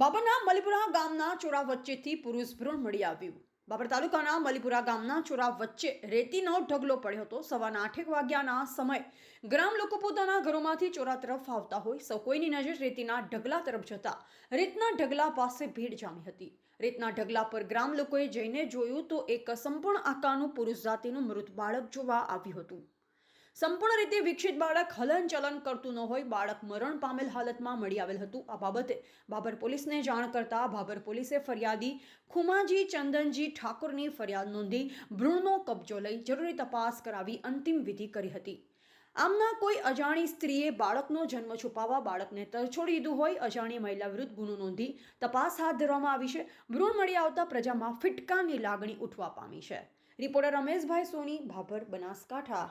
બાબરના મલીપુરા ગામના ચોરા વચ્ચેથી પુરુષ ભ્રૂણ મળી આવ્યું. બાબર તાલુકાના મલીપુરા ગામના ચોરા વચ્ચે રેતીનો ઢગલો પડ્યો હતો. સવારના આઠેક વાગ્યાના સમય ગ્રામ લોકો પોતાના ઘરોમાંથી ચોરા તરફ આવતા હોય. સૌ કોઈની નજર રેતીના ઢગલા તરફ જતા રેતના ઢગલા પાસે ભીડ જામી હતી. રેતના ઢગલા પર ગ્રામ લોકોએ જઈને જોયું તો એક સંપૂર્ણ આકારનું પુરુષ જાતિનું મૃત બાળક જોવા આવ્યું હતું. સંપૂર્ણ રીતે વિકસિત બાળક હલન ચલન કરતું ન હોય, બાળક મરણ પામેલ હાલતમાં મળી આવેલ હતું આ બાબતે. બાબર પોલીસને જાણ કરતા બાબર પોલીસે ફરિયાદી ખુમાજી ચંદનજી ઠાકોરની ફરિયાદ નોંધી ભ્રૂણનો કબજો લઈ જરૂરી તપાસ કરાવી અંતિમ વિધિ કરી હતી. આમના કોઈ અજાણી સ્ત્રીએ બાળકનો જન્મ છુપાવવા બાળકને તરછોડી દીધું હોય, અજાણી મહિલા વિરુદ્ધ ગુનો નોંધી તપાસ હાથ ધરવામાં આવી છે. ભ્રૂણ મળી આવતા પ્રજામાં ફિટકાની લાગણી ઉઠવા પામી છે. રિપોર્ટર રમેશભાઈ સોની ભાભર બનાસકાંઠા.